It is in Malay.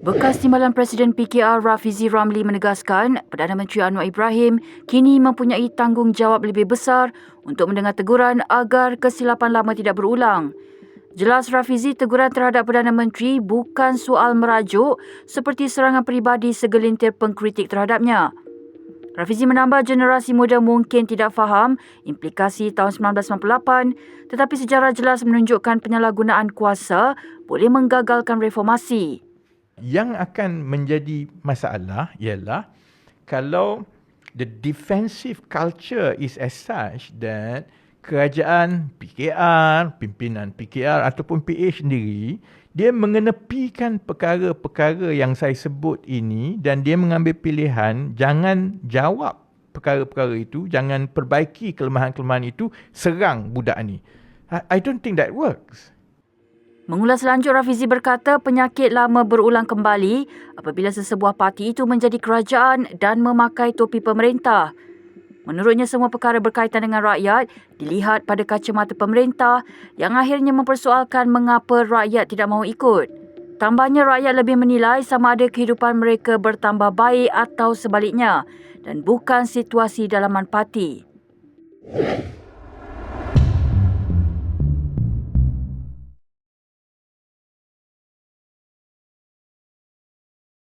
Bekas Timbalan Presiden PKR Rafizi Ramli menegaskan Perdana Menteri Anwar Ibrahim kini mempunyai tanggungjawab lebih besar untuk mendengar teguran agar kesilapan lama tidak berulang. Jelas Rafizi teguran terhadap Perdana Menteri bukan soal merajuk seperti serangan peribadi segelintir pengkritik terhadapnya. Rafizi menambah generasi muda mungkin tidak faham implikasi tahun 1998 tetapi sejarah jelas menunjukkan penyalahgunaan kuasa boleh menggagalkan reformasi yang akan menjadi masalah ialah kalau the defensive culture is as such that kerajaan PKR, pimpinan PKR ataupun PH sendiri dia mengenepikan perkara-perkara yang saya sebut ini dan dia mengambil pilihan jangan jawab perkara-perkara itu, jangan perbaiki kelemahan-kelemahan itu, serang budak ni. I don't think that works. Mengulas lanjut, Rafizi berkata penyakit lama berulang kembali apabila sesebuah parti itu menjadi kerajaan dan memakai topi pemerintah. Menurutnya semua perkara berkaitan dengan rakyat dilihat pada kacamata pemerintah yang akhirnya mempersoalkan mengapa rakyat tidak mahu ikut. Tambahnya rakyat lebih menilai sama ada kehidupan mereka bertambah baik atau sebaliknya dan bukan situasi dalaman parti.